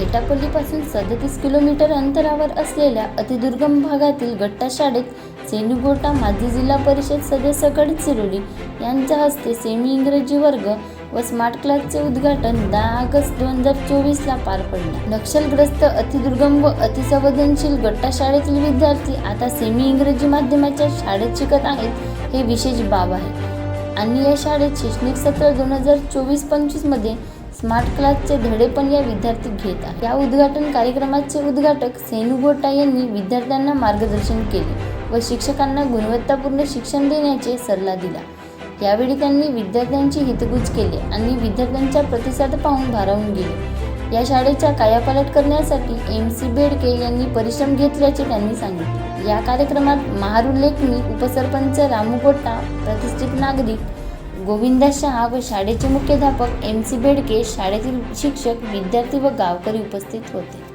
एटापल्लीपासून सदतीस किलोमीटर अंतरावर असलेल्या अतिदुर्गम भागातील गट्टा शाळेत सेनुगोटा माजी जिल्हा परिषद सदस्य गडचिरोली यांच्या हस्ते सेमी इंग्रजी वर्ग व स्मार्ट क्लासचे उद्घाटन दहा ऑगस्ट दोन हजार चोवीसला पार पडले. नक्षलग्रस्त अतिदुर्गम व अतिसंवेदनशील गट्टा शाळेतील विद्यार्थी आता सेमी इंग्रजी माध्यमाच्या शाळेत शिकत आहेत हे विशेष बाब आहे. आणि या शाळेत शैक्षणिक सत्र दोन हजार चोवीस पंचवीसमध्ये स्मार्ट क्लासचे धडे पण या विद्यार्थी घेत आहेत. या उद्घाटन कार्यक्रमाचे उद्घाटक सेनू गोटा यांनी विद्यार्थ्यांना मार्गदर्शन केले व शिक्षकांना गुणवत्तापूर्ण शिक्षण देण्याचे सल्ला दिला. यावेळी त्यांनी विद्यार्थ्यांची हितगुज केली आणि विद्यार्थ्यांचा प्रतिसाद पाहून भारावून गेले. या शाळेच्या कायापालट करण्यासाठी एम सी बेडके यांनी परिश्रम घेतल्याचे त्यांनी सांगितले. या कार्यक्रमात महारुल्लेखनी उपसरपंच रामू गोट्टा प्रतिष्ठित नागरिक गोविंदा शहा व शाळेचे मुख्याध्यापक एम सी बेडके शाळेतील शिक्षक विद्यार्थी व गावकरी उपस्थित होते.